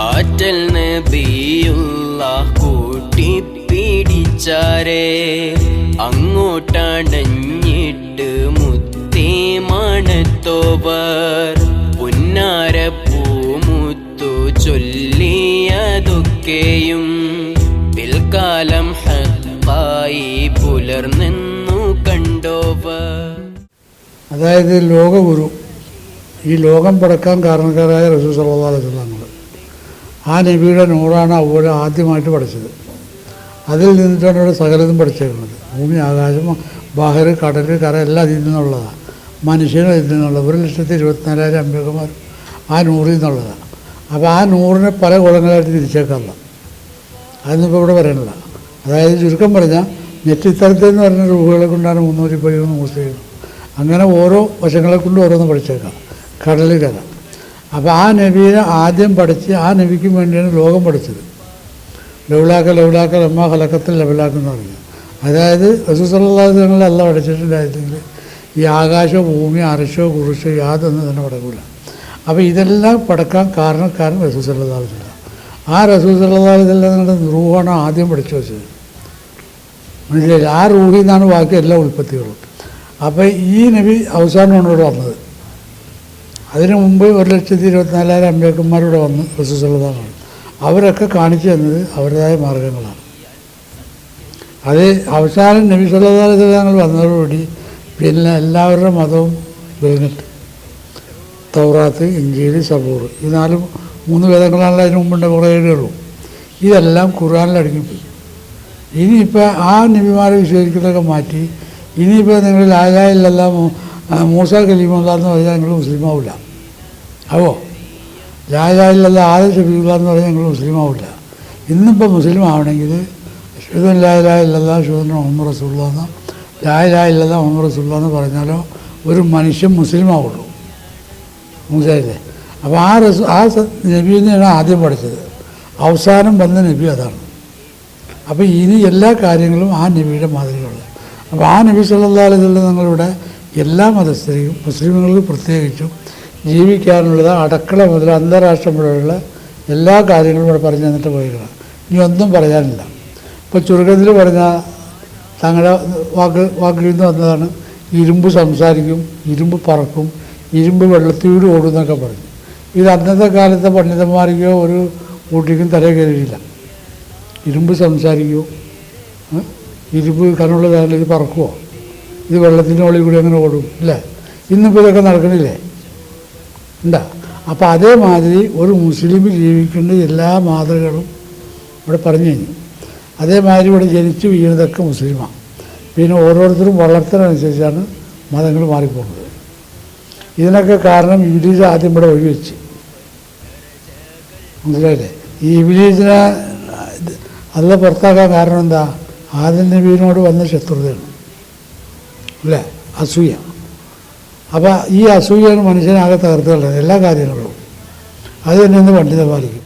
ആറ്റൽ നബിയുള്ള കൂട്ടിപ്പിടിച്ചാരേ അങ്ങോട്ടടഞ്ഞിട്ട് മുത്തി മണത്തോവർ പുന്നാര പൂമുത്തു ചൊല്ലിയതൊക്കെയും പിൽക്കാലം ഹത്തായി പുലർന്നു കണ്ടോവർ. അതായത് ലോകഗുരു ഈ ലോകം പടക്കാൻ കാരണക്കാരായ റസൂസ് അള്ളാഹു അലൈഹി വസല്ലം ആ നബിയുടെ നൂറാണ് അവരെ ആദ്യമായിട്ട് പഠിച്ചത്. അതിൽ നിന്നിട്ടാണ് ഇവിടെ സകലതും പഠിച്ചേക്കുന്നത്. ഭൂമി ആകാശം ബാഹർ കടൽ കര എല്ലാം അതിൽ നിന്നുള്ളതാണ് മനുഷ്യനും ഇതിൽ നിന്നുള്ളത്. ഒരു ലക്ഷത്തി ഇരുപത്തിനാലായിരം അമ്പേക്കന്മാർ ആ നൂറിൽ നിന്നുള്ളതാണ് അപ്പോൾ ആ നൂറിനെ പല കുളങ്ങളായിട്ട് തിരിച്ചേക്കാറില്ല അതൊന്നും ഇപ്പോൾ ഇവിടെ പറയണില്ല അതായത് ചുരുക്കം പറഞ്ഞാൽ നെറ്റിത്തരത്തിൽ എന്ന് പറഞ്ഞ രൂപകളെ കൊണ്ടാണ് മുന്നൂറ്റി പതിമൂന്ന് മൂസയും അങ്ങനെ ഓരോ വശങ്ങളെ കൊണ്ട് ഓരോന്ന് പഠിച്ചേക്കാം. കടൽ കര. അപ്പോൾ ആ നബീനെ ആദ്യം പഠിച്ച് ആ നബിക്ക് വേണ്ടിയാണ് ലോകം പഠിച്ചത്. ലൗലാക്ക ലൗലാക്ക ലമ്മ ഹലക്കത്തിൽ ലവലാക്കെന്ന് പറഞ്ഞു. അതായത് റസൂസല്ലാഹുങ്ങളെ അല്ല പഠിച്ചിട്ടുണ്ടായിരുന്നെങ്കിൽ ഈ ആകാശോ ഭൂമി അരശോ കുറിശോ യാതൊന്നും തന്നെ പടക്കൂല അപ്പോൾ ഇതെല്ലാം പടക്കാൻ കാരണക്കാരൻ റസൂസല്ലാഹുല്ല ആ റസൂസല്ലാഹുങ്ങളുടെ റൂഹാണ് ആദ്യം പഠിച്ചു വെച്ചത്. മനസ്സിലായില്ല? ആ റൂഹിൽ നിന്നാണ് ബാക്കി എല്ലാ ഉൽപ്പത്തികളും. അപ്പോൾ ഈ നബി അവസാനമാണ് ഇവിടെ വന്നത് അതിനു മുമ്പ് ഒരു ലക്ഷത്തി ഇരുപത്തിനാലായിരം അമ്പേക്കന്മാരിവിടെ വന്ന് റസൂസല്ലാഹുമാണ് അവരൊക്കെ കാണിച്ചു തന്നത് അവരുടേതായ മാർഗങ്ങളാണ്. അത് അവസാനം നബി വന്നതോടുകൂടി പിന്നെ എല്ലാവരുടെ മതവും വീണിട്ട് തൗറാത്ത് ഇഞ്ചീൽ സബൂർ. ഈ നാല് മൂന്ന് വേദങ്ങളാണല്ലോ അതിന് മുമ്പുണ്ട് കുറേ ഏഴുകളും ഇതെല്ലാം ഖുർആാനിൽ അടങ്ങിപ്പോയി. ഇനിയിപ്പോൾ ആ നബിമാരെ വിശ്വസിക്കുന്നതൊക്കെ മാറ്റി ഇനിയിപ്പോൾ നിങ്ങൾ ലാലായില്ലല്ല മൂസ കലീമ എന്ന് പറഞ്ഞാൽ നിങ്ങൾ മുസ്ലിമാവില്ല. ആവോ ലാലായില്ലല്ല ആദ്യ ഷബീല എന്ന് പറഞ്ഞാൽ നിങ്ങൾ മുസ്ലിമാവില്ല. ഇന്നിപ്പോൾ മുസ്ലിം ആവണമെങ്കിൽ ഷുദൻ ലാലായില്ലല്ല ഷുദൻ മുഹമ്മദ് റസൂള്ള എന്ന് ലാലായില്ലല്ല മുഹമ്മദ് റസൂള്ള എന്ന് പറഞ്ഞാലോ ഒരു മനുഷ്യൻ മുസ്ലിം ആവുള്ളൂ മനസ്സിലായില്ലേ അപ്പോൾ ആ റസൂ ആ നബീനെയാണ് ആദ്യം പഠിച്ചത്. അവസാനം വന്ന നബി അതാണ്. അപ്പോൾ ഇനി എല്ലാ കാര്യങ്ങളും ആ നബിയുടെ മാതൃകയുള്ളത് അപ്പോൾ ആ നബി സല്ലാ അലൈഹി നിങ്ങളിവിടെ എല്ലാ മതസ്ഥരെയും മുസ്ലിമുകൾക്ക് പ്രത്യേകിച്ചും ജീവിക്കാനുള്ളത് അടക്കള മുതൽ അന്താരാഷ്ട്രം മുതലുള്ള എല്ലാ കാര്യങ്ങളും ഇവിടെ പറഞ്ഞു തന്നിട്ട് പോയിക്കണം ഇനി ഒന്നും പറയാനില്ല. ഇപ്പോൾ ചുരുക്കത്തിൽ പറഞ്ഞ തങ്ങളുടെ വാക്ക് വാക്കിൽ നിന്ന് വന്നതാണ്. ഇരുമ്പ് സംസാരിക്കും ഇരുമ്പ് പറക്കും ഇരുമ്പ് വെള്ളത്തിലൂടെ ഓടും എന്നൊക്കെ പറഞ്ഞു. ഇത് അന്നത്തെ കാലത്തെ പണ്ഡിതന്മാർക്കോ ഒരു കൂട്ടിക്കും തല കയറിയില്ല ഇരുമ്പ് സംസാരിക്കുമോ? ഇരുമ്പ് കണ്ണുള്ള കാലത്ത് പറക്കുമോ ഇത് വെള്ളത്തിന്റെ മുകളിൽ കൂടി അങ്ങനെ ഓടും അല്ലേ ഇന്നിപ്പോൾ ഇതൊക്കെ നടക്കണില്ലേ? ഉണ്ടാ അപ്പോൾ അതേമാതിരി ഒരു മുസ്ലിം ജീവിക്കേണ്ട എല്ലാ മാതൃകളും ഇവിടെ പറഞ്ഞു കഴിഞ്ഞു. അതേമാതിരി ഇവിടെ ജനിച്ചു വീണതൊക്കെ മുസ്ലിമാണ് പിന്നെ ഓരോരുത്തരും വളർത്തലനുസരിച്ചാണ് മതങ്ങൾ മാറിപ്പോകുന്നത്. ഇതിനൊക്കെ കാരണം ഇബിലീസ് ആദ്യം ഇവിടെ ഒഴിവെച്ച്. മനസ്സിലായില്ലേ? ഈ ഇബിലീസിനെ അല്ല പുറത്താക്കാൻ കാരണം എന്താ? ആദ്യം നബീനോട് വന്ന ശത്രുതയാണ്. അല്ലേ? അസൂയ. അപ്പോൾ ഈ അസൂയാണ് മനുഷ്യനാകെ തകർത്തുള്ളത് എല്ലാ കാര്യങ്ങളും. അത് തന്നെ ഇന്ന് പണ്ഡിതന്മാരിക്കും